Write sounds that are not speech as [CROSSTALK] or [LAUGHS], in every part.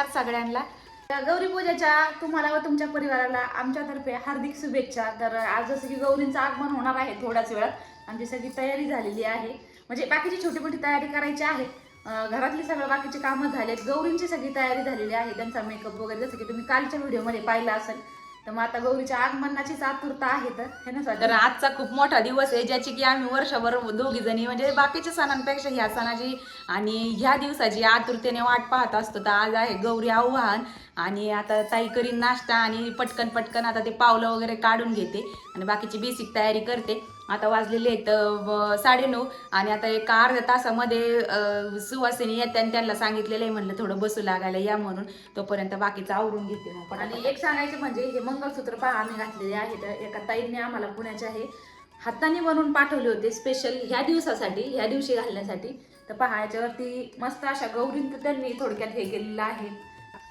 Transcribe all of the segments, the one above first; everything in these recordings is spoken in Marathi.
नमस्कार सगळ्यांना. गौरी पूजेच्या तुम्हाला व तुमच्या परिवाराला आमच्यातर्फे हार्दिक शुभेच्छा. तर आज जसं की गौरींचं आगमन होणार आहे थोड्याच वेळात. आमची सगळी तयारी झालेली आहे. म्हणजे बाकीची छोटी मोठी तयारी करायची आहे. घरातली सगळं बाकीचे कामं झालेत. गौरींची सगळी तयारी झालेली आहे. त्यांचा मेकअप वगैरे जसं की तुम्ही कालच्या व्हिडिओमध्ये पाहिलं असेल. तर मग आता गौरीच्या आगमनाचीच आतुरता आहे तर हे ना तर आजचा खूप मोठा दिवस आहे ज्याची की आम्ही वर्षभर दोघी जणी म्हणजे बाकीच्या सणांपेक्षा ह्या सणाची आणि ह्या दिवसाची आतुरतेने वाट पाहत असतो. तर आज आहे गौरी आव्हान आणि आता ताई करीन नाश्ता आणि पटकन पटकन आता ते पावलं वगैरे काढून घेते आणि बाकीची बेसिक तयारी करते. आता वाजलेले आहेत साडेनऊ. आणि आता एक अर्ध्या तासामध्ये सुवासिनी येते आणि त्यांना सांगितलेलं आहे म्हणलं थोडं बसू लागायला या म्हणून. तोपर्यंत बाकीचं आवरून घेते मग पटापट. आणि एक सांगायचं म्हणजे हे मंगळसूत्र पहा आम्ही घातलेले आहे. तर एका ताईंनी आम्हाला पुण्याचे आहे हाताने बनवून पाठवले होते स्पेशल ह्या दिवसासाठी ह्या दिवशी घालण्यासाठी. तर पहा याच्यावरती मस्त अशा गौरींचं त्यांनी थोडक्यात हे केलेलं आहे.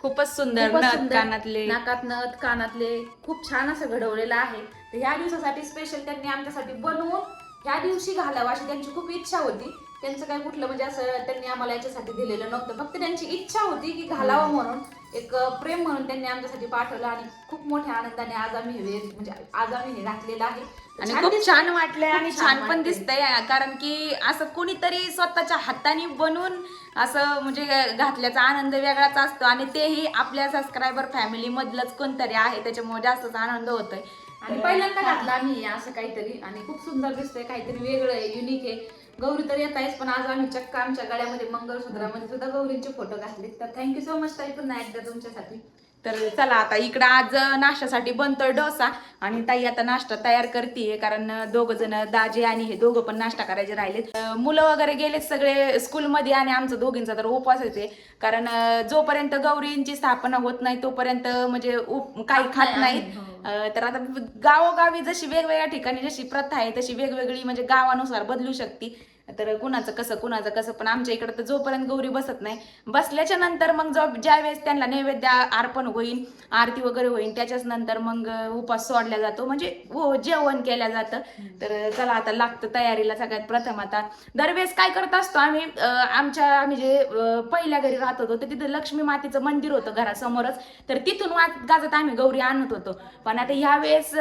खूपच सुंदर. कानातले. नाकात नथ कानातले. खूप छान असं घडवलेलं आहे. तर ह्या दिवसासाठी स्पेशल त्यांनी आमच्यासाठी बनवून ह्या दिवशी घालावं अशी त्यांची खूप इच्छा होती. त्यांचं काय कुठलं म्हणजे असं त्यांनी आम्हाला याच्यासाठी दिलेलं नव्हतं. फक्त त्यांची इच्छा होती की घालावं म्हणून. एक प्रेम म्हणून त्यांनी आमच्यासाठी पाठवलं आणि खूप मोठ्या आनंदाने आज आम्ही हे म्हणजे आज आम्ही हे घातलेलं आहे. आणि खूप. छान वाटलंय आणि छान पण. दिसतंय कारण की असं कोणीतरी स्वतःच्या हाताने बनवून असं म्हणजे घातल्याचा आनंद वेगळाच असतो आणि तेही आपल्या सबस्क्रायबर फॅमिली मधलंच कोणतरी आहे त्याच्यामुळे जास्तच आनंद होतोय. आणि पहिल्यांदा घातला आम्ही असं काहीतरी. आणि खूप सुंदर दिसतंय काहीतरी वेगळं आहे युनिक आहे. गौरी तर येत आहेच पण आज आम्ही चक्क आमच्या गळ्यामध्ये मंगळसूत्रामध्ये सुद्धा गौरींचे फोटो घातले तर थँक्यू सो मच ताई पुन्हा एकदा तुमच्यासाठी. तर चला आता इकडं आज नाश्त्यासाठी बनतोय डोसा. आणि ताई आता नाश्ता तयार करते कारण दोघ जण दाजे आणि हे दोघं पण नाश्ता करायचे राहिलेत. मुलं वगैरे गेलेत सगळे स्कूलमध्ये आणि आमचं दोघींचा तर उपवास येते कारण जोपर्यंत गौरींची स्थापना होत नाही तोपर्यंत म्हणजे उप- काही खात नाहीत. अं, तर आता गावोगावी जशी वेगवेगळ्या ठिकाणी जशी प्रथा आहे तशी वेगवेगळी म्हणजे गावानुसार बदलू शकते. तर कुणाचं कसं कुणाचं कसं पण आमच्या इकडे तर जोपर्यंत गौरी बसत नाही बसल्याच्या नंतर मग जो ज्या वेळेस त्यांना नैवेद्य अर्पण होईल आरती वगैरे होईल त्याच्याच नंतर मग उपास सोडला जातो. म्हणजे हो जेवण केलं जातं. तर चला आता लागतं तयारीला सगळ्यात प्रथम आता. दरवेळेस काय करत असतो आम्ही आमच्या आम्ही जे पहिल्या घरी राहत होतो तर तिथं लक्ष्मी मातेचं मंदिर होतं घरासमोरच. तर तिथून वाच गाजत आम्ही गौरी आणत होतो. पण आता ह्या वेळेस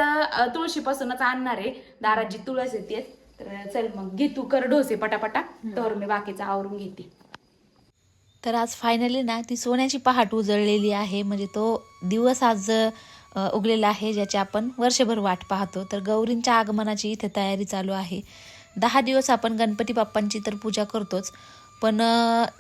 तुळशीपासूनच आणणार आहे. दारात जी तुळस येते तर चल मग घे तू कर ढोसे पटापटा. तर मी बाकीचं आवरून घेते. तर आज फायनली ना ती सोन्याची पहाट उजळलेली आहे. म्हणजे तो दिवस आज उगलेला आहे ज्याची आपण वर्षभर वाट पाहतो. तर गौरींच्या आगमनाची इथे तयारी चालू आहे. दहा दिवस आपण गणपती बाप्पांची तर पूजा करतोच. पण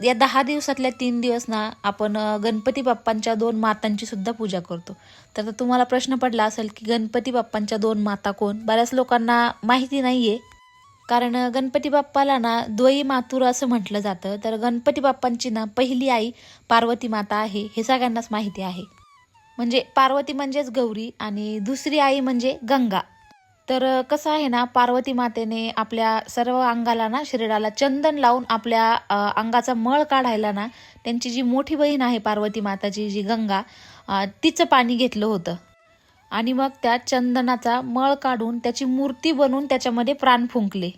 या दहा दिवसातल्या तीन दिवस ना आपण गणपती बाप्पांच्या दोन मातांची सुद्धा पूजा करतो. तर तुम्हाला प्रश्न पडला असेल की गणपती बाप्पांच्या दोन माता कोण? बऱ्याच लोकांना माहिती नाहीये. कारण गणपती बाप्पाला ना द्वयी मातुर असं म्हटलं जातं. तर गणपती बाप्पांची ना पहिली आई पार्वती माता आहे हे सगळ्यांनाच माहिती आहे. म्हणजे पार्वती म्हणजेच गौरी आणि दुसरी आई म्हणजे गंगा. तर कसं आहे ना पार्वती मातेने आपल्या सर्व अंगाला ना शरीराला चंदन लावून आपल्या अंगाचा मळ काढायला ना त्यांची जी मोठी बहीण आहे पार्वती माताची जी गंगा तिचं पाणी घेतलं होतं. आणि मग त्या चंदनाचा मळ काढून त्याची मूर्ती बनवून त्याच्यामध्ये प्राण फुंकले.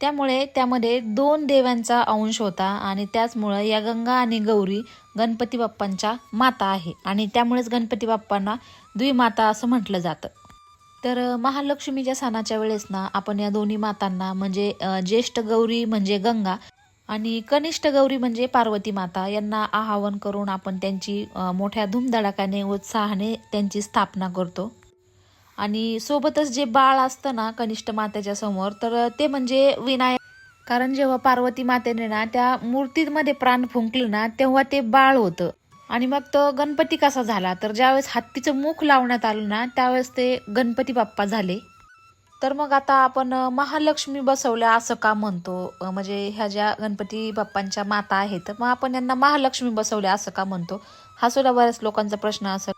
त्यामुळे त्यामध्ये दोन देवांचा अंश होता आणि त्याचमुळं या गंगा आणि गौरी गणपती बाप्पांच्या माता आहे आणि त्यामुळेच गणपती बाप्पांना द्विमाता असं म्हटलं जातं. तर महालक्ष्मीच्या सणाच्या वेळेस ना आपण या दोन्ही मातांना म्हणजे ज्येष्ठ गौरी म्हणजे गंगा आणि कनिष्ठ गौरी म्हणजे पार्वती माता. यांना आवाहन करून आपण त्यांची मोठ्या धूमधडाकाने उत्साहाने त्यांची स्थापना करतो. आणि सोबतच जे बाळ असतं ना कनिष्ठ मातेच्या समोर तर ते म्हणजे विनायक. कारण जेव्हा पार्वती मातेने ना त्या मूर्तीमध्ये प्राण फुंकलं ना तेव्हा ते बाळ होतं. आणि मग तो गणपती कसा झाला? तर ज्यावेळेस हत्तीचं मुख लावण्यात आलं ना त्यावेळेस ते गणपती बाप्पा झाले. तर मग आता आपण महालक्ष्मी बसवल्या असं का म्हणतो? म्हणजे ह्या ज्या गणपती बाप्पांच्या माता आहेत मग आपण यांना महालक्ष्मी बसवल्या असं का म्हणतो? हा सुद्धा बऱ्याच लोकांचा प्रश्न असेल.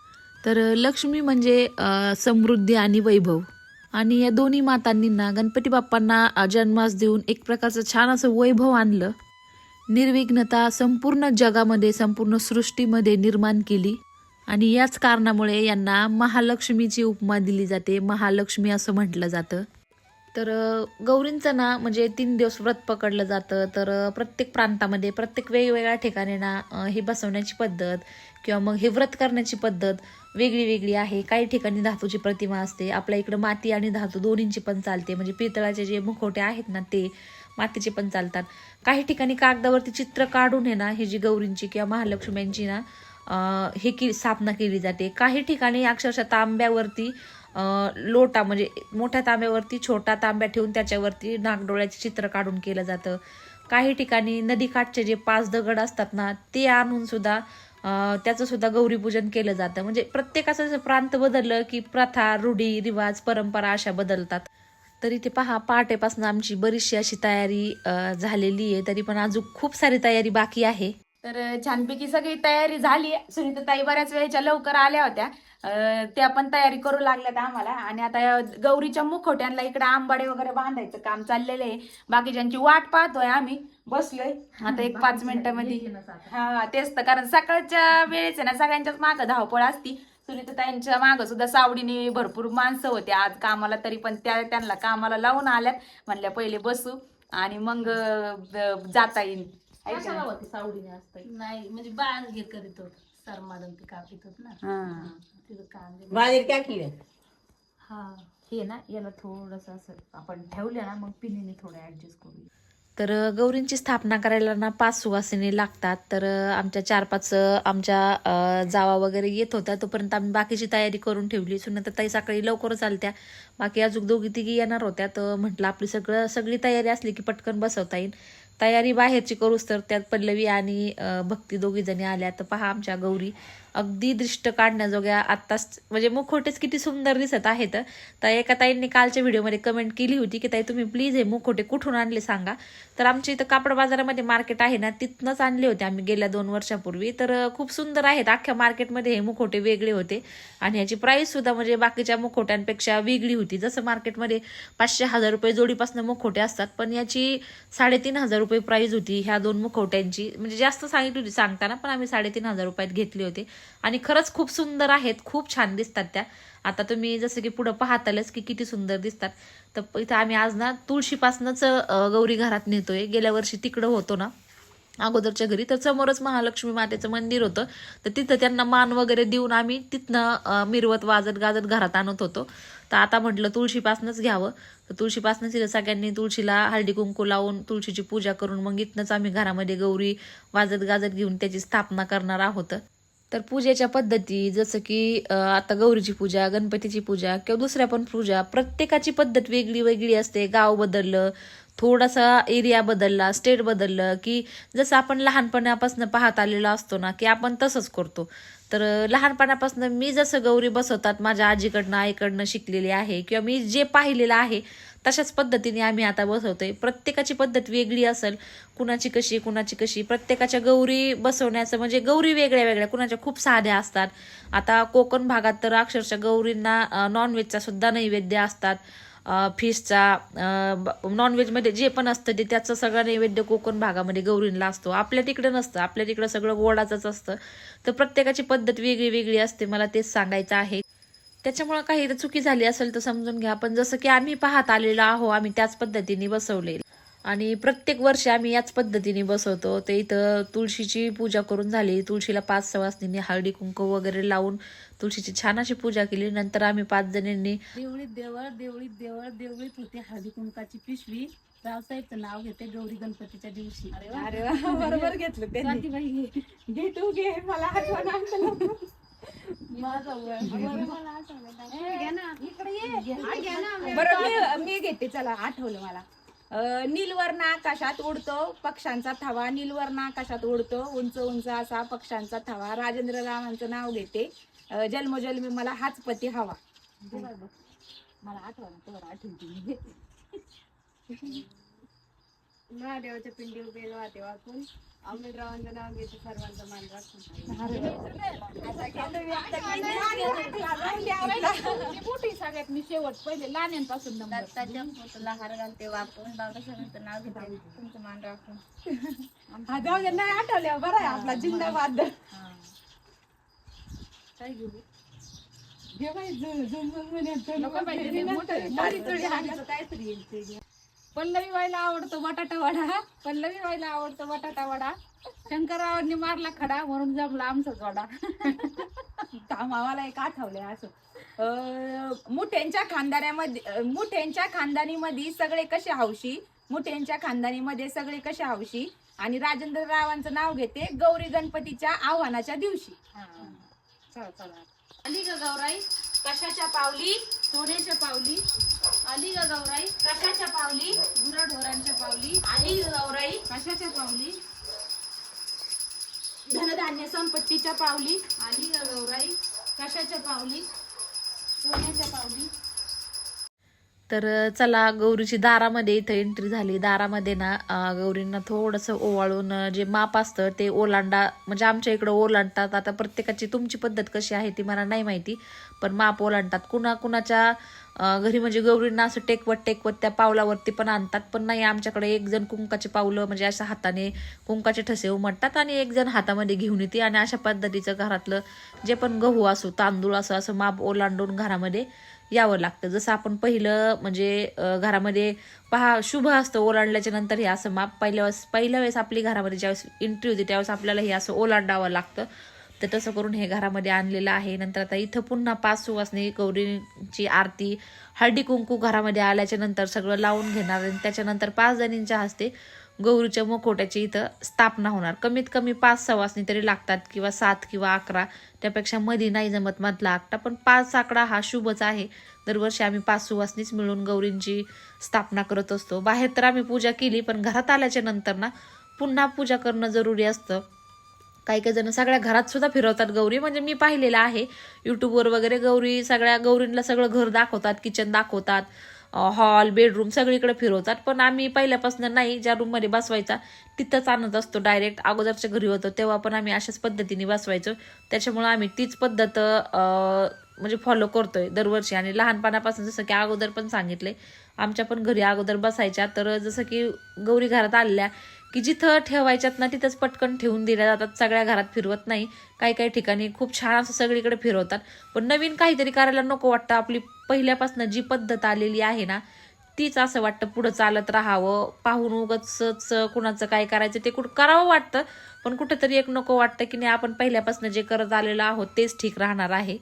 तर लक्ष्मी म्हणजे समृद्धी आणि वैभव. आणि या दोन्ही मातांनी ना गणपती बाप्पांना जन्मास देऊन एक प्रकारचं छान असं वैभव आणलं. निर्विघ्नता संपूर्ण जगामध्ये संपूर्ण सृष्टीमध्ये निर्माण केली. आणि याच कारणामुळे यांना महालक्ष्मीची उपमा दिली जाते. महालक्ष्मी असं म्हटलं जातं. तर गौरींचं ना म्हणजे तीन दिवस व्रत पकडलं जातं. तर प्रत्येक प्रांतामध्ये प्रत्येक वेगवेगळ्या ठिकाणी ना हे बसवण्याची पद्धत किंवा मग हे व्रत करण्याची पद्धत वेगळी वेगळी आहे. काही ठिकाणी धातूची प्रतिमा असते. आपल्या इकडं माती आणि धातू दोन्हींची पण चालते. म्हणजे पितळाचे जे मुखवटे आहेत ना ते मातीचे पण चालतात. काही ठिकाणी कागदावरती चित्र काढून आहे ना ही जी गौरींची किंवा महालक्ष्म्यांची ना हे की स्थापना केली जाते. काही ठिकाणी अक्षरशः तांब्यावरती लोटा म्हणजे मोठ्या तांब्यावरती छोटा तांब्या ठेवून त्याच्यावरती नागडोळ्याचे चित्र काढून केलं जातं. काही ठिकाणी नदीकाठचे जे पाच दगड असतात ना ते आणून सुद्धा त्याचं सुद्धा गौरीपूजन केलं जातं. म्हणजे प्रत्येकाचं प्रांत बदललं की प्रथा रूढी रिवाज परंपरा अशा बदलतात. तरी ते पहा पहाटेपासून आमची बरीचशी अशी तयारी झालेली आहे. तरी पण अजून खूप सारी तयारी बाकी आहे. तर छानपैकी सगळी तयारी झाली. सुनीताताई बऱ्याच वेळेच्या लवकर आल्या होत्या. त्या पण तयारी करू लागल्यात आम्हाला. आणि आता गौरीच्या मुखवट्यांना इकडे आंबाडे वगैरे बांधायचं काम चाललेलं आहे. बाकीच्यांची वाट पाहतोय आम्ही. बसलोय. आता एक पाच मिनिटामध्ये हा तेच तर. कारण सकाळच्या आहे ना सगळ्यांच्याच मागं धावपळ असती. सुनीताताईंच्या मागं सुद्धा सावडीने भरपूर माणसं होते. आज कामाला तरी पण त्या त्यांना कामाला लावून आल्यात. म्हणल्या पहिले बसू आणि मग जाता येईल. है का नाही? नाही म्हणजे करीत होत सरमाडून ते कापित होत ना. हा. तिथं कांदे बाहेर काय केलं? हा. हे ना याला थोडस असं आपण ठेवलं ना मग पिनीने थोडं ऍडजस्ट करू. तर गौरींची स्थापना करायला ना पाच सुवासिनी लागतात. तर आमच्या चार पाच आमच्या जावा वगैरे येत होत्या. तोपर्यंत आम्ही बाकीची तयारी करून ठेवली. सुनंतर ताई सकाळी लवकरच आलत्या बाकी अजून दोघी तिघी येणार होत्या. तर म्हटलं आपली सगळं सगळी तयारी असली की पटकन बसवता येईल. तयारी बाहेरची करूच तर त्यात पल्लवी आणि भक्ती दोघी जणी आल्या. तर पहा आमच्या गौरी. अगदी दृष्ट काढण्याजोग्या आत्ताच म्हणजे मुखोटेच किती सुंदर दिसत आहेत. तर एका ताईंनी कालच्या व्हिडिओमध्ये कमेंट केली होती की ताई तुम्ही प्लीज हे मुखोटे कुठून आणले सांगा? तर आमच्या इथं कापड बाजारामध्ये मार्केट आहे ना तिथनंच आणले होते आम्ही गेल्या दोन वर्षापूर्वी. तर खूप सुंदर आहेत. अख्ख्या मार्केटमध्ये हे मुखोटे वेगळे होते आणि ह्याची प्राईस सुद्धा म्हणजे बाकीच्या मुखोट्यांपेक्षा वेगळी होती. जसं मार्केटमध्ये पाचशे हजार रुपये जोडीपासून मुखोटे असतात पण याची साडेतीन हजार रुपये प्राईस होती ह्या दोन मुखवट्यांची. म्हणजे जास्त सांगितली होती सांगताना पण आम्ही साडेतीन हजार रुपयात घेतले होते. आणि खरंच खूप सुंदर आहेत खूप छान दिसतात त्या. आता तुम्ही जसं की पुढं पाहतालच की किती सुंदर दिसतात. तर इथं आम्ही आज ना तुळशीपासूनच गौरी घरात नेतोय. गेल्या वर्षी तिकडं होतो ना. अगोदरच्या घरी तर समोरच महालक्ष्मी मातेचं मंदिर होतं. तर तिथं त्यांना मान वगैरे देऊन आम्ही तिथनं मिरवत वाजत गाजत घरात आणत होतो. तर आता म्हटलं तुळशीपासूनच घ्यावं. तर तुळशीपासूनच तिथं सगळ्यांनी तुळशीला हळदी कुंकू लावून तुळशीची पूजा करून मग इथनंच आम्ही घरामध्ये गौरी वाजत गाजत घेऊन त्याची स्थापना करणार आहोत. तर पूजेच्या पद्धती जसं की आता गौरीची पूजा गणपतीची पूजा किंवा दुसऱ्या पण पूजा प्रत्येकाची पद्धत वेगळी वेगळी असते. गाव बदललं थोडासा एरिया बदलला स्टेट बदललं की जसं आपण लहानपणापासून पाहत आलेलो असतो ना की आपण तसंच करतो. तर लहानपणापासून मी जसं गौरी बसवतात माझ्या आजीकडनं आईकडनं शिकलेली आहे किंवा मी जे पाहिलेलं आहे तशाच पद्धतीने आम्ही आता बसवतोय. प्रत्येकाची पद्धत वेगळी असेल कुणाची कशी कुणाची कशी. प्रत्येकाच्या गौरी बसवण्याचं म्हणजे गौरी वेगळ्या वेगळ्या कुणाच्या खूप साध्या असतात. आता कोकण भागात तर अक्षरशः गौरींना नॉनव्हेजचा सुद्धा नैवेद्य असतात. फिशचा नॉनव्हेजमध्ये जे पण असतं ते त्याचं सगळं नैवेद्य कोकण भागामध्ये गौरींना असतो. आपल्या तिकडं नसतं. आपल्या तिकडं सगळं गोडाचंच असतं. तर प्रत्येकाची पद्धत वेगळी वेगळी असते. मला तेच सांगायचं आहे. त्याच्यामुळं काही इथं चुकी झाली असेल तर समजून घ्या. पण जसं की आम्ही पाहत आलेलो आहो आम्ही त्याच पद्धतीने बसवले आणि प्रत्येक वर्षी आम्ही याच पद्धतीने बसवतो. ते इथं तुळशीची पूजा करून झाली. तुळशीला पाच सवासनींनी हळदी कुंकू वगैरे लावून तुळशीची छान अशी पूजा केली. नंतर आम्ही पाच जणींनी देवळीत देवळ देवळीत देवळ देवळीत होते हळदी कुंकाची पिशवी. रावसाहेबचं नाव घेते गौरी गणपतीच्या दिवशी. अरे वा, [LAUGHS] बरोबर घेतलं स्वातीबाई घे. मला आठवण बरं मी मी घेते चला आठवलं मला. नीलवर्ण आकाशात उडतो पक्ष्यांचा थवा. नीलवर्ण आकाशात उडतो उंच उंच असा पक्ष्यांचा थवा. राजेंद्र रावांचं नाव घेते. जन्मजन्मी मला हाच पती हवा. मला आठवण तर आठवते महादेवाच्या पिंडी उभे वाटे वाकून अमृतरावांचं नाव घेते सर्वांचा मान मोठी सगळ्यात मी शेवट पहिले लहान्यांपासून दत्ताच्या हार घालते वापरून बाबासाहेबांचं नाव घेते तुमचं मान राखून हा जाऊ नाही आठवल्या बरं आहे आपला जिंदाबाद काय घेऊ पल्लवी व्हायला आवडतो बटाटा वडा. पल्लवी व्हायला आवडतो बटाटा वडा. शंकररावांनी मारला खडा म्हणून जमला आमचाच वडा काम आम्हाला एक आठवलंय असं. मुठ्यांच्या खानदाऱ्यामध्ये अं, मुठ्यांच्या खानदानीमध्ये सगळे कसे हौशी? मुठ्यांच्या खानदानीमध्ये सगळे कसे हौशी? आणि राजेंद्र रावांचं नाव घेते गौरी गणपतीच्या आव्हानाच्या दिवशी. चला चला. आली गौराई? कशाच्या पावली? सोन्याच्या पावली? आली ग गौराई? कशाच्या पावली? गुराढोरांच्या पावली. आली ग गौराई. कशाच्या पावली? धनधान्य संपत्तीच्या पावली. आली ग गौराई. कशाच्या पावली? सोन्याच्या पावली. तर चला गौरीची दारामध्ये इथं एंट्री झाली. दारामध्ये ना गौरींना थोडंसं ओवाळून जे माप असतं ते ओलांडा. म्हणजे आमच्या इकडं ओलांडतात. आता प्रत्येकाची तुमची पद्धत कशी आहे ती मला नाही माहिती. पण माप ओलांडतात. कुणा कुणाच्या घरी म्हणजे गौरींना असं टेकवत टेकवत त्या पावलावरती पण आणतात. पण नाही आमच्याकडे एक जण कुंकाचे पावलं म्हणजे अशा हाताने कुंकाचे ठसे उमटतात आणि एक जण हातामध्ये घेऊन येते. आणि अशा पद्धतीचं घरातलं जे पण गहू असो तांदूळ असो असं माप ओलांडून घरामध्ये यावं लागतं. जसं आपण पहिलं म्हणजे घरामध्ये पहा शुभ असतं ओलांडल्याच्या नंतर हे असं माप. पहिल्या वेळेस पहिल्या वेळेस आपली घरामध्ये ज्यावेळेस एंट्री होती त्यावेळेस आपल्याला हे असं ओलांडावं लागतं. तर तसं करून हे घरामध्ये आणलेलं आहे. नंतर आता इथं पुन्हा पाच सुवासनी गौरीची आरती हळदी कुंकू घरामध्ये आल्याच्यानंतर सगळं लावून घेणार आणि त्याच्यानंतर पाच जणींच्या हस्ते गौरीच्या मुखोट्याची इथं स्थापना होणार. कमीत कमी पाच सवासनी तरी लागतात किंवा सात किंवा अकरा. त्यापेक्षा मध्ये नाही जमत मधला आकडा पण पाच आकडा हा शुभच आहे. दरवर्षी आम्ही पाच सुवासनीच मिळून गौरींची स्थापना करत असतो. बाहेर तर आम्ही पूजा केली पण घरात आल्याच्यानंतर ना पुन्हा पूजा करणं जरुरी असतं. काही काही जण सगळ्या घरात सुद्धा फिरवतात गौरी. म्हणजे मी पाहिलेलं आहे. युट्यूबवर वगैरे गौरी सगळ्या गौरींना सगळं घर दाखवतात किचन दाखवतात हॉल बेडरूम सगळीकडे फिरवतात. पण आम्ही पहिल्यापासून नाही ज्या रूममध्ये बसवायचा तिथंच आणत असतो. डायरेक्ट अगोदरच्या घरी होतो तेव्हा पण आम्ही अशाच पद्धतीने बसवायचो. त्याच्यामुळं आम्ही तीच पद्धत म्हणजे फॉलो करतोय दरवर्षी. आणि लहानपणापासून जसं की अगोदर पण सांगितले आमच्या पण घरी अगोदर बसायच्या. तर जसं की गौरी घरात आलेल्या की जिथं ठेवायच्यात ना तिथंच पटकन ठेवून दिल्या जातात. सगळ्या घरात फिरवत नाही. काही काही ठिकाणी खूप छान असं सगळीकडे फिरवतात. पण नवीन काहीतरी करायला नको वाटतं. आपली पहिल्यापासून जी पद्धत आलेली आहे ना तीच असं वाटतं पुढं चालत राहावं. पाहून उगच कुणाचं काय करायचं ते कुठं करावं वाटतं. पण कुठंतरी एक नको वाटतं की नाही आपण पहिल्यापासून जे करत आलेलो आहोत तेच ठीक राहणार आहे.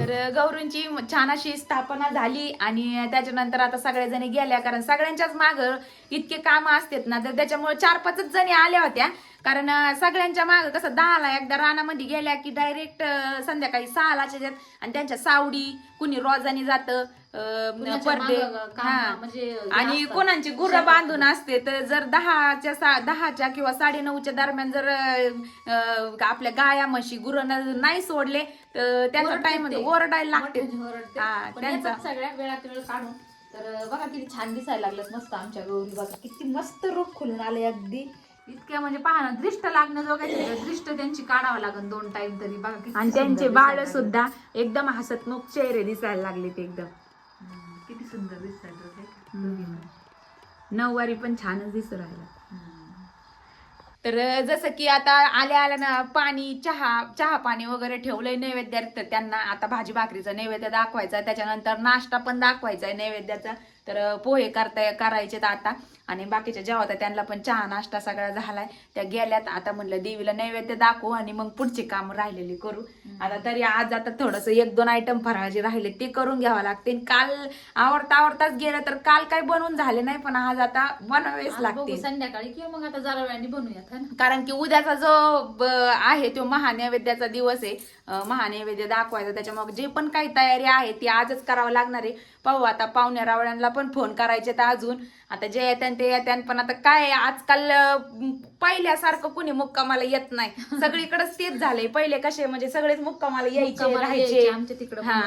तर गौरींची छान अशी स्थापना झाली आणि त्याच्यानंतर आता सगळ्याजणी गेल्या कारण सगळ्यांच्याच माग इतके काम असतात ना तर त्याच्यामुळे चार पाचच जणी आल्या होत्या. कारण सगळ्यांच्या माग कसं दहाला एकदा रानामध्ये गेल्या की डायरेक्ट संध्याकाळी सहालाच आणि त्यांच्या सावडी कुणी रोजानी जातं म्हणजे आणि. कोणाची गुर्र बांधून असते तर जर दहाच्या दहाच्या किंवा साडे नऊच्या दरम्यान जर आपल्या गाया म्हशी गुरं नाही सोडले तर त्यांचा टाइम. ओरडायला लागते. त्यांचा- सगळ्या वेळात वेळ काढून तर बघा किती छान दिसायला लागलं मस्त आमच्या गौरी बघा किती मस्त रूप खुलून आले अगदी. इतक्या म्हणजे पहा ना दृष्ट लागणं जो काही दृष्ट त्यांची काढावं लागेल दोन टाइम तरी. बघा आणि त्यांचे बाळ. सुद्धा एकदम हसतमुख चेहरे दिसायला लागले ते एकदम. किती सुंदर दिसायला नऊवारी पण छानच दिसू राहिला. हम्म. तर जसं की आता आल्या आल्या ना पाणी चहा चहा पाणी वगैरे ठेवलंय नैवेद्यात तर त्यांना आता भाजी भाकरीचा नैवेद्य दाखवायचा त्याच्यानंतर नाश्ता पण दाखवायचा आहे नैवेद्याचा. तर पोहे करता करायचेत आता. आणि बाकीच्या जेव्हा होत्या त्यांना पण चहा नाश्ता सगळा झालाय. त्या गेल्यात. आता म्हणलं देवीला नैवेद्य दाखवू आणि मग पुढची काम राहिलेली करू. आता तरी आज आता थोडस एक दोन आयटम फराळाचे राहिले ते करून घ्यावं लागते. काल आवडता आवडताच गेलं तर काल काही बनवून झाले नाही पण आज आता बनवावेच लागते संध्याकाळी किंवा मग आता जरा वेळाने बनवूयात ना? कारण की उद्याचा जो आहे तो महानैवेद्याचा दिवस आहे. महानैवेद्य दाखवायचा. त्याच्यामुळे जे पण काही तयारी आहे ती आजच करावं लागणार आहे. पाहू आता पाहुण्या रावळ्यांना पण फोन करायचे तर अजून. आता जे येत्यान ते येत्यान पण आता काय आजकाल पहिल्यासारखं कुणी मुक्कामाला येत नाही. [LAUGHS] सगळीकडेच तेच झालंय. पहिले कसे म्हणजे सगळेच मुक्कामाला यायचे राहायचे. आमच्या तिकडे हा.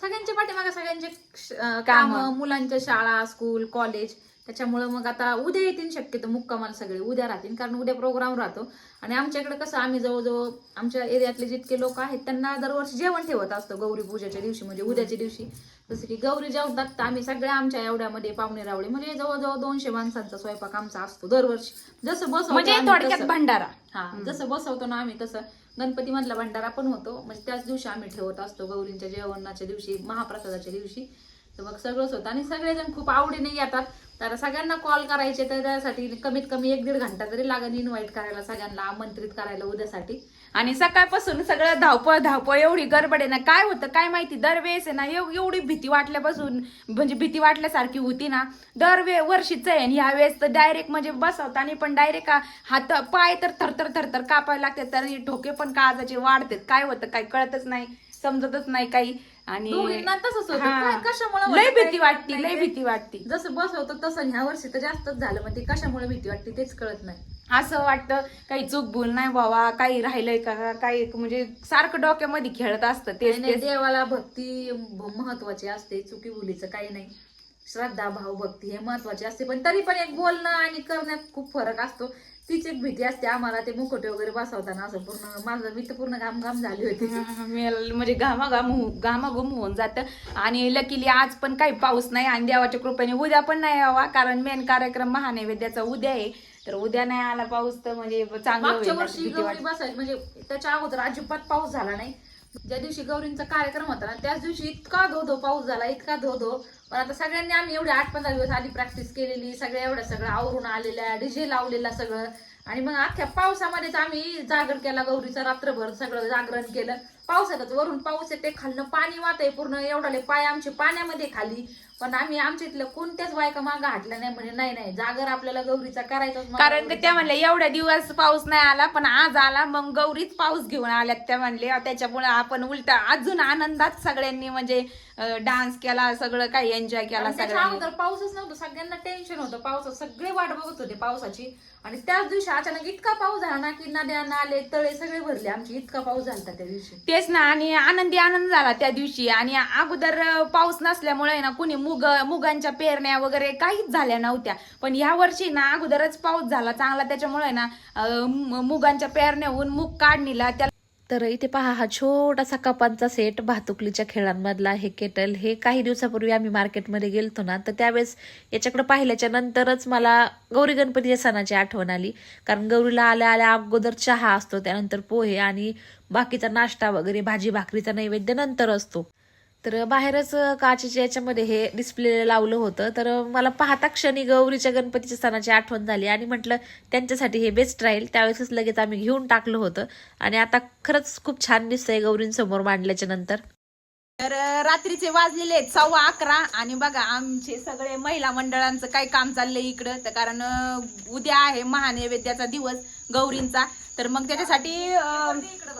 सगळ्यांच्या पाठीमागे सगळ्यांचे कामं. काम मुलांच्या शाळा स्कूल कॉलेज. त्याच्यामुळे मग आता उद्या येतील शक्यतो मुक्कामाला सगळे. उद्या राहतील कारण उद्या प्रोग्राम राहतो. आणि आमच्याकडे कसं आम्ही जवळजवळ आमच्या एरियातले जितके लोक आहेत त्यांना दरवर्षी जेवण ठेवत असतो गौरी पूजेच्या दिवशी. म्हणजे उद्याच्या दिवशी. जसं की गौरी जेवतात आम्ही सगळ्या आमच्या एवढ्यामध्ये पाहुणे रावळे. म्हणजे जवळजवळ दोनशे माणसांचा स्वयंपाक आमचा असतो दरवर्षी. जसं बसवतो म्हणजे थोडक्यात. भंडारा. हा जसं बसवतो ना आम्ही तसं. गणपती मधला भंडारा पण होतो. म्हणजे त्याच दिवशी आम्ही ठेवत असतो गौरींच्या जेवणाच्या दिवशी महाप्रसादाच्या दिवशी. तर मग सगळंच होतं आणि सगळेजण खूप आवडीने येतात. तर सगळ्यांना कॉल करायचे तर त्यासाठी कमीत कमी एक दीड घंटा तरी लागेल इन्व्हाइट करायला सगळ्यांना आमंत्रित करायला उद्यासाठी. आणि सकाळपासून सगळं धावपळ धावपळ एवढी गडबड आहे ना काय होतं काय माहिती? दरवेळेस आहे ना एव- एवढी भीती वाटल्यापासून म्हणजे भीती वाटल्यासारखी होती ना दरवे वर्षीच आहे आणि ह्या वेळेस तर डायरेक्ट म्हणजे बसवताना पण डायरेक्ट हात पाय तर थरथर थरथर कापायला लागतात तर ठोके पण काळजाचे वाढतात. काय होतं काय कळतच नाही समजतच नाही काही. आणि कशामुळे लय भीती वाटती लय नाही. भीती वाटती. जसं बसवतो तसं ह्या वर्षी तर जास्तच झालं म्हणजे कशामुळे भीती वाटते तेच कळत नाही. असं वाटतं काही चूक भूल नाही बाबा काही राहिलंय का? काही म्हणजे सारखं डोक्यामध्ये खेळत असतं तेच देवाला भक्ती महत्वाची असते चुकी भुलीचं काही नाही. श्रद्धा भाव भक्ती हे महत्त्वाचे असते पण तरी पण एक बोलणं आणि करण्यात खूप फरक असतो. तीच एक भीती असते आम्हाला ते मुखोटे वगैरे बसवताना असं पूर्ण माझं मी तर पूर्ण घाम घाम झाली होती मेल- म्हणजे घामाघाम घामाघूम होऊन जातं. आणि लकीली आज पण काही पाऊस नाही आणि देवाच्या कृपेने उद्या पण नाही यावा कारण मेन कार्यक्रम महानैवेद्याचा उद्या आहे. तर उद्या नाही आला पाऊस तर म्हणजे चांगलं मागच्या वर्षी गौरी. बसायची म्हणजे त्याच्या अगोदर अजिबात पाऊस झाला नाही. ज्या दिवशी गौरींचा कार्यक्रम होता ना त्याच दिवशी इतका धो धो पाऊस झाला इतका धो धो पण आता सगळ्यांनी आम्ही एवढे आठ पंधरा दिवस आधी प्रॅक्टिस केलेली सगळ्या एवढ्या सगळं आवरून आलेल्या डीजे लावलेला सगळं. आणि मग अख्ख्या पावसामध्येच आम्ही जागर केला गौरीचा रात्रभर सगळं जागरण केलं. पावसातच वरून पाऊस येते खालनं पाणी वाहतंय पूर्ण एवढाले पाय आमचे पाण्यामध्ये खाली. पण आम्ही आमच्या इथल्या कोणत्याच बायका मागं हाटल्या नाही म्हणजे नाही नाही जागर आपल्याला गौरीचा करायचाच मला कारण. त्या म्हणले एवढ्या दिवस पाऊस नाही आला पण आज आला मग गौरीच पाऊस घेऊन आल्यात त्या म्हणले त्याच्यामुळे आपण उलटा अजून आनंदात सगळ्यांनी म्हणजे डान्स केला सगळं काही एन्जॉय केला त्याच्या सगळ्यांनी. अगोदर पाऊसच नव्हतं सगळ्यांना टेन्शन होतं. पावसाचं सगळे वाट बघत होते पावसाची. आणि त्याच दिवशी अचानक इतका पाऊस झाला ना की नद्या नाले तळे सगळे भरले. आमचे इतका पाऊस झाला त्या दिवशी. तेच ना आणि आनंदी आनंद झाला त्या दिवशी. आणि अगोदर पाऊस नसल्यामुळे ना कुणी मुग मुगांच्या पेरण्या वगैरे काहीच झाल्या नव्हत्या. पण ह्या वर्षी ना अगोदरच पाऊस झाला. चांगला त्याच्यामुळे ना अं, मुगांच्या पेरण्याहून मूग काढणीला त्या तर इथे पहा हा छोटासा कपांचा सेट भातुकलीच्या खेळांमधला हे केटल हे काही दिवसापूर्वी आम्ही मार्केटमध्ये गेलतो ना तर त्यावेळेस याच्याकडे पाहिल्याच्या नंतरच मला गौरी गणपतीच्या सणाची आठवण आली. कारण गौरीला आल्या आल्या अगोदर चहा असतो त्यानंतर पोहे आणि बाकीचा नाश्ता वगैरे भाजी भाकरीचा नैवेद्य नंतर असतो. तर बाहेरच काचेच्या याच्यामध्ये हे डिस्प्ले लावलं होतं. तर मला पाहता क्षणी गौरीच्या गणपतीच्या सणाची आठवण झाली आणि म्हटलं त्यांच्यासाठी हे बेस्ट राहील त्यावेळेसच लगेच आम्ही घेऊन टाकलं होतं. आणि आता खरंच खूप छान दिसतंय गौरींसमोर मांडल्याच्या नंतर. तर रात्रीचे वाजलेले आहेत सव्वा अकरा. आणि बघा आमचे सगळे महिला मंडळांचं काय काम चाललंय इकडं. तर कारण उद्या आहे महानैवेद्याचा दिवस गौरींचा. तर मग त्याच्यासाठी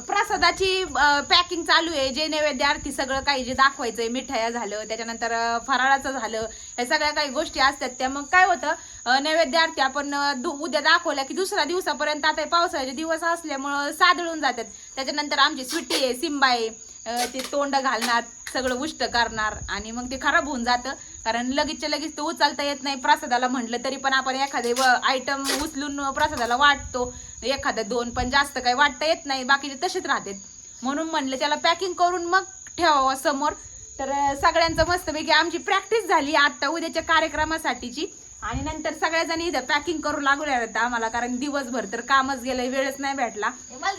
प्रसादाची पॅकिंग चालू आहे. जे नैवेद्य आरती सगळं काही जे दाखवायचंय मिठाया झालं त्याच्यानंतर फराळाचं झालं ह्या सगळ्या काही गोष्टी असतात. त्या मग काय होतं नैवेद्य आरती आपण दु- उद्या दाखवल्या की दुसऱ्या दिवसापर्यंत आता पावसाळ्याचे दिवस असल्यामुळं सादळून जातात. त्याच्यानंतर आमची स्वीटी आहे सिंबा आहे ते तोंड घालणार सगळं उष्ट करणार आणि मग ते खराब होऊन जातं. कारण लगेचच्या लगेच तो उचलता येत नाही. प्रसादाला म्हटलं तरी पण आपण एखादे आयटम उचलून प्रसादाला वाटतो. एखादा दोन पण जास्त काही वाटता येत नाही. बाकीचे तसेच राहतात. म्हणून म्हणलं त्याला पॅकिंग करून मग ठेवावं समोर. तर सगळ्यांचं मस्तपैकी आमची प्रॅक्टिस झाली. आता उद्याच्या कार्यक्रमासाठीची. आणि नंतर सगळ्या जणी इथं पॅकिंग करू लागल्या आहेत आम्हाला कारण दिवसभर तर कामच गेलं वेळच नाही भेटला. ना ना.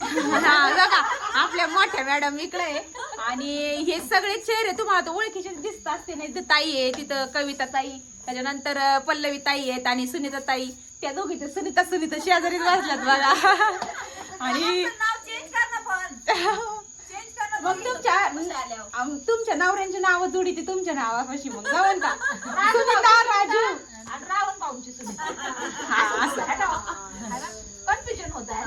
[LAUGHS] हा आपल्या मोठ्या मॅडम इकडे आणि हे सगळे चेहरे तुम्हाला ओळखीचे दिसत असते नाही तिथं ताई आहे तिथं कविता ताई त्याच्यानंतर पल्लवी ताई आहेत आणि सुनीता ताई. त्या दोघी तर सुनीता सुनीता शेजारीच बसल्यात बघा. [LAUGHS] आणि [LAUGHS] मग तुमच्या तुमच्या नवऱ्यांची नावं जोडी ती तुमच्या नावापाशी मग. जाऊन का सुनीता राजू. आणि रावण हा असं. कन्फ्युजन होत आहे.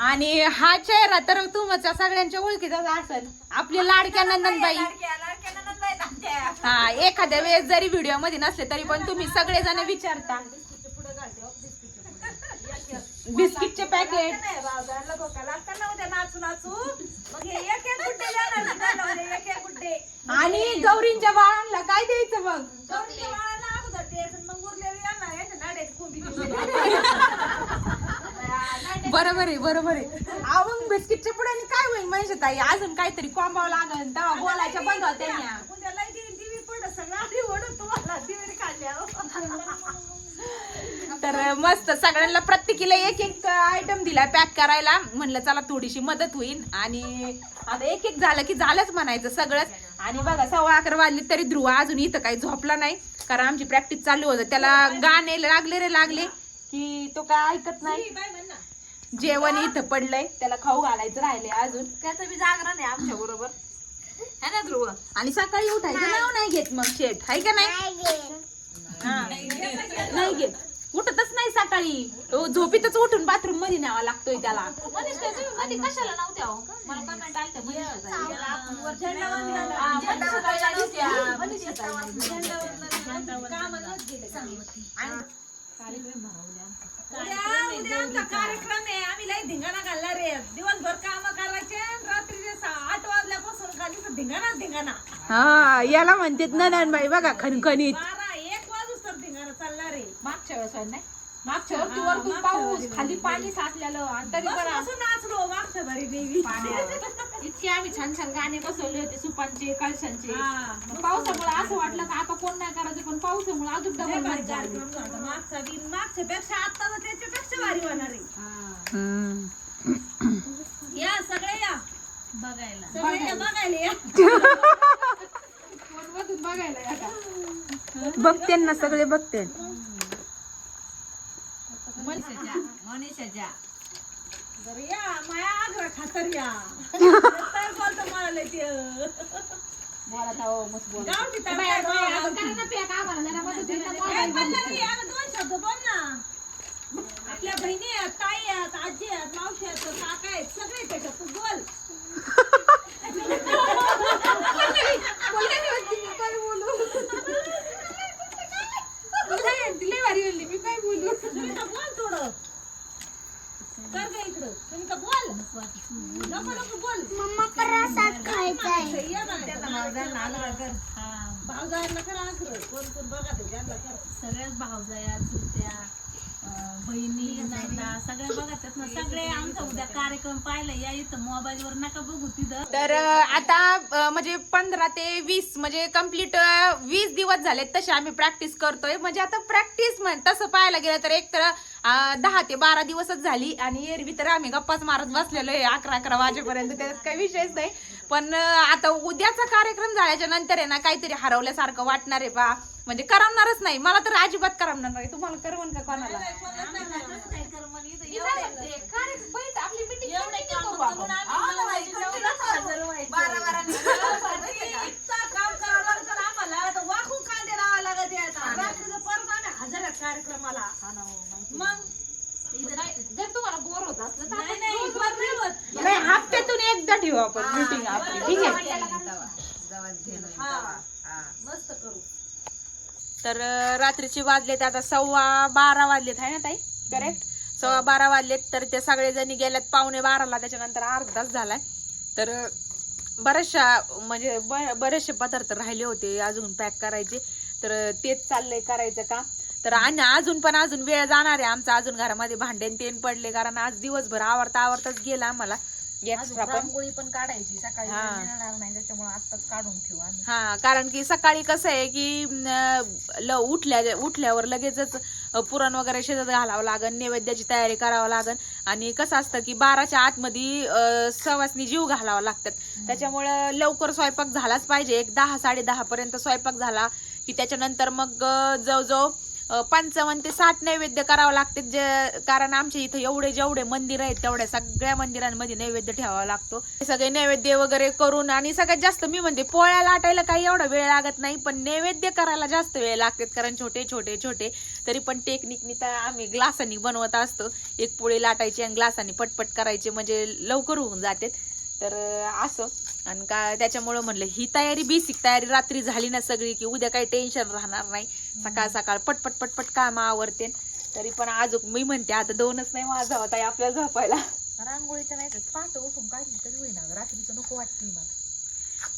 आणि हा चेहरा तर तुमच्या सगळ्यांच्या ओळखीचाच असेल. आपल्या लाडक्या नंदनबाई. हा एखाद्या वेळेस जरी व्हिडिओमध्ये नसले तरी पण तुम्ही सगळेजण विचारता. बिस्किटचे पॅकेट आणि गौरींच्या बाळांना काय द्यायचं मग? [LAUGHS] बरोबर आहे बरोबर आहे. अहो मग बिस्किटच्या पुढे काय होईल म्हणजे ताई? अजून काहीतरी कॉम्बाव लागल तेव्हा बोलायच्या बंद होत्या न्या. तर मस्त सगळ्यांना प्रत्येकीला एक एक आयटम दिलाय पॅक करायला. म्हणलं चला थोडीशी मदत होईल. आणि आता एक एक झालं की झालंच म्हणायचं सगळंच. आणि बघा सव्वा अकरा वाजली तरी ध्रुव अजून इथं काही झोपला नाही. कारण आमची प्रॅक्टिस चालू होतं. त्याला गाणे लागले रे लागले की तो काय ऐकत नाही. जेवण इथं पडलंय. त्याला खाऊ घालायचं राहिले अजून. त्याचं बी जागरण आहे आमच्या बरोबर. है ना ध्रुव? आणि सकाळी उठायचं नाव नाही घेत मग शेट हाय का नाही? हा. नाही घेत. उठतच नाही सकाळी तो झोपीतच उठून बाथरूममध्ये न्यावा लागतोय त्याला मनीष काय तुम्ही मध्ये कशाला नव्हत्या हो मला कमेंट आलत्या मनीषाचा. हा, मनीषाचा आल्या होत्या. मनीषाचा आल्या. कार्यक्रम आहे आम्ही लई धिंगाणा घालणार रे दिवसभर काम करायचे आणि रात्रीचे सहा- आठ वाजल्यापासून खाली धिंगाणा धिंगाणा हा याला म्हणतात नननबाई बघा खणखणीत बारा एक वाजूस तर धिंगाणा चालणार रे मागच्या वेळेस आहे नाही मागच्या वरती वरतून पाऊस खाली पाणी साचलेलं आणि तरी पण बसून नाचलो मागच्या भरी देवी इतके आम्ही छान छान गाणे बसवले होते सुपांचे कळशांचे हा. मग पावसामुळे असं वाटलं का आता कोण नाही करायचं पण पावसामुळे अजून लय डबल भारी मजा आली. कार्यक्रम झाला. मागचा बी मागच्या पेक्षा आता त्याच्यापेक्षा भारी होणार आहे हम्म. या सगळे या बघायला सगळे या बघायला या फोनमधून बघायला या? बघते ना सगळे बघते मनीषाच्या बरं या माया आग्रा खातर या. [LAUGHS] तर बोलतो मला लय ते. बोला था, हो, मस्त बोला. गावठी तर बाया, ए, दोन शब्द बोल ना. आपल्या बहिणी आहेत ताई आहेत आजी आहेत मावशी आहेत काका आहेत सगळे त्याच्यात तू बोल. मी काय बोलू? सुनीता बोल थोडं. कर ग इकडं. सुनीता बोल? नको नको बोल. मम्मा प्रसाद खायचा भावजांना करा आग्रह. कोण कोण बघा ते कर. सगळ्याच भावजाया चुलत्या. अं, बहिणी नंदा सगळ्या बघतात ना. सगळे आमचा उद्या कार्यक्रम पाहिला या इथं. मोबाईल वर नका बघू तिथं. तर आता म्हणजे पंधरा ते वीस म्हणजे कंप्लीट वीस दिवस झाले तसे आम्ही प्रॅक्टिस करतोय. म्हणजे आता प्रॅक्टिस तसं पाहायला गेलं तर एक तर दहा ते बारा दिवसच झाली आणि एरवी तर आम्ही गप्पाच मारत बसलेलो आहे. अकरा अकरा वाजेपर्यंत त्याच्यात काही विषयच नाही. पण आता उद्याचा कार्यक्रम झाल्याच्यानंतर आहे ना काहीतरी हरवल्यासारखं वाटणार आहे बा. म्हणजे करमणारच नाही. मला तर अजिबात करमणार नाही. तुम्हाला करमन का कोणाला? इतका काम करावं लागतं ना आम्हाला. आता वाकून कांदे लावावं लागत आहे आता. रात्रीचं परत आम्ही हजर आहेत कार्यक्रमाला मग? जर तुम्हाला बोर होत असलं तर नाही नाही बरं नाही होत. नाही हप्त्यातून एकदा ठेवू आपण मीटिंग आपली. ठीक आहे. हा. मस्त करू. तर रात्रीचे वाजलेत आता सव्वा बारा वाजलेत आहे ना ताई? करेक्ट सव्वा बारा वाजलेत तर ते सगळे जणी गेल्यात पावणे बाराला त्याच्यानंतर अर्धा तास झालाय. तर बऱ्याचशा म्हणजे ब- बरेचसे पदार्थ राहिले होते अजून पॅक करायचे. तर तेच चाललंय करायचं का तर आणि अजून पण अजून वेळ जाणार आहे. आमचा अजून घरामध्ये भांड्यान तेन पडले कारण आज दिवसभर आवडता आवडताच गेला आम्हाला. एक्स्ट्रा पण रांगोळी पण काढायची. सकाळी हा. वेळ मिळणार नाही त्याच्यामुळे आत्ताच काढून ठेवू आम्ही. हा कारण की सकाळी कसं आहे की अं, ल उठल्या उठल्यावर लगेचच अं, पुरण वगैरे शेतात घालावं लागन नैवेद्याची तयारी करावं लागन. आणि कसं असतं की बाराच्या आतमध्ये अं, सवासनी जीव घालावा लागतात. त्याच्यामुळं लवकर स्वयंपाक झालाच पाहिजे. एक दहा साडे दहा पर्यंत स्वयंपाक झाला की त्याच्यानंतर मग अं, जवळजवळ पंचावन्न ते साठ नैवेद्य करावं लागते. जे कारण आमच्या इथं एवढे जेवढे मंदिर आहेत तेवढ्या सगळ्या मंदिरांमध्ये नैवेद्य ठेवावा लागतो. सगळे नैवेद्य वगैरे करून आणि सगळ्यात जास्त मी म्हणते पोळ्या लाटायला काही एवढा वेळ लागत नाही पण नैवेद्य करायला जास्त वेळ लागते. कारण छोटे छोटे छोटे तरी पण टेक्निकनी तर आम्ही ग्लासांनी बनवत असतो. एक पोळी लाटायची आणि ग्लासांनी पटपट करायचे म्हणजे लवकर होऊन जाते. तर असं. आणि का त्याच्यामुळं म्हणलं ही तयारी बेसिक तयारी रात्री झाली ना सगळी की उद्या काही टेन्शन राहणार नाही. सकाळ सकाळ पटपट पटपट काम आवरते. तरी पण अजून मी म्हणते आता दोनच नाही माझा होता आपल्याला झोपायला. रांगोळीच्या नाही तर पहाटे उठून काढली तरी होईना रात्रीचं नको वाटते मला.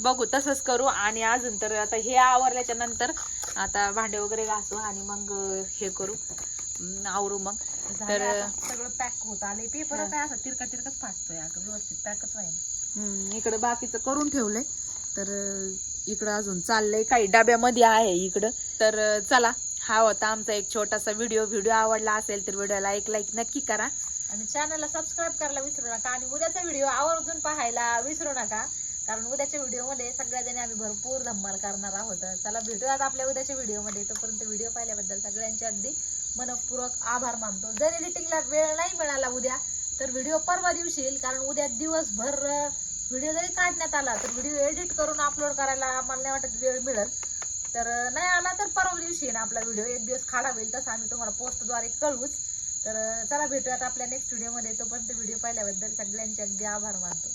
बघू तसंच करू. आणि अजून तर आता हे आवरल्याच्या नंतर आता भांडे वगैरे घासू आणि मग हे करू. आवरू मग. तर सगळं पॅक होत आले पेपर काय असं तिरका तिरकच फाटतोय अगं व्यवस्थित पॅकच व्हायला. हम्म, इकडं बाकीचं करून ठेवलंय. तर इकडं अजून चाललंय काही डब्यामध्ये आहे इकडं. तर चला हा होता आमचा एक छोटासा व्हिडिओ व्हिडिओ आवडला असेल तर व्हिडिओला एक लाईक नक्की करा. आणि चॅनलला सबस्क्राईब करायला विसरू नका आणि उद्याचा व्हिडिओ आवर्जून पाहायला विसरू नका. कारण उद्याच्या व्हिडिओमध्ये सगळ्याजणी आम्ही भरपूर धम्माल करणार आहोत. चला भेटूयात आपल्या उद्याच्या व्हिडिओमध्ये तोपर्यंत व्हिडिओ पाहिल्याबद्दल सगळ्यांचे अगदी मनपूर्वक आभार मानतो. जर एडिटिंगला वेळ नाही मिळाला उद्या तर व्हिडिओ परवा दिवशी येईल कारण उद्या दिवसभर व्हिडिओ जरी काढण्यात आला तर व्हिडिओ एडिट करून अपलोड करायला मला नाही वाटत वेळ मिळेल. तर नाही आला तर परवा दिवशी येईल आपला व्हिडिओ एक दिवस खाडा होईल तसं आम्ही तुम्हाला पोस्टद्वारे कळवूच. तर चला भेटूयात आपल्या नेक्स्ट व्हिडिओमध्ये तोपर्यंत व्हिडिओ पाहिल्याबद्दल सगळ्यांचे अगदी आभार मानतो.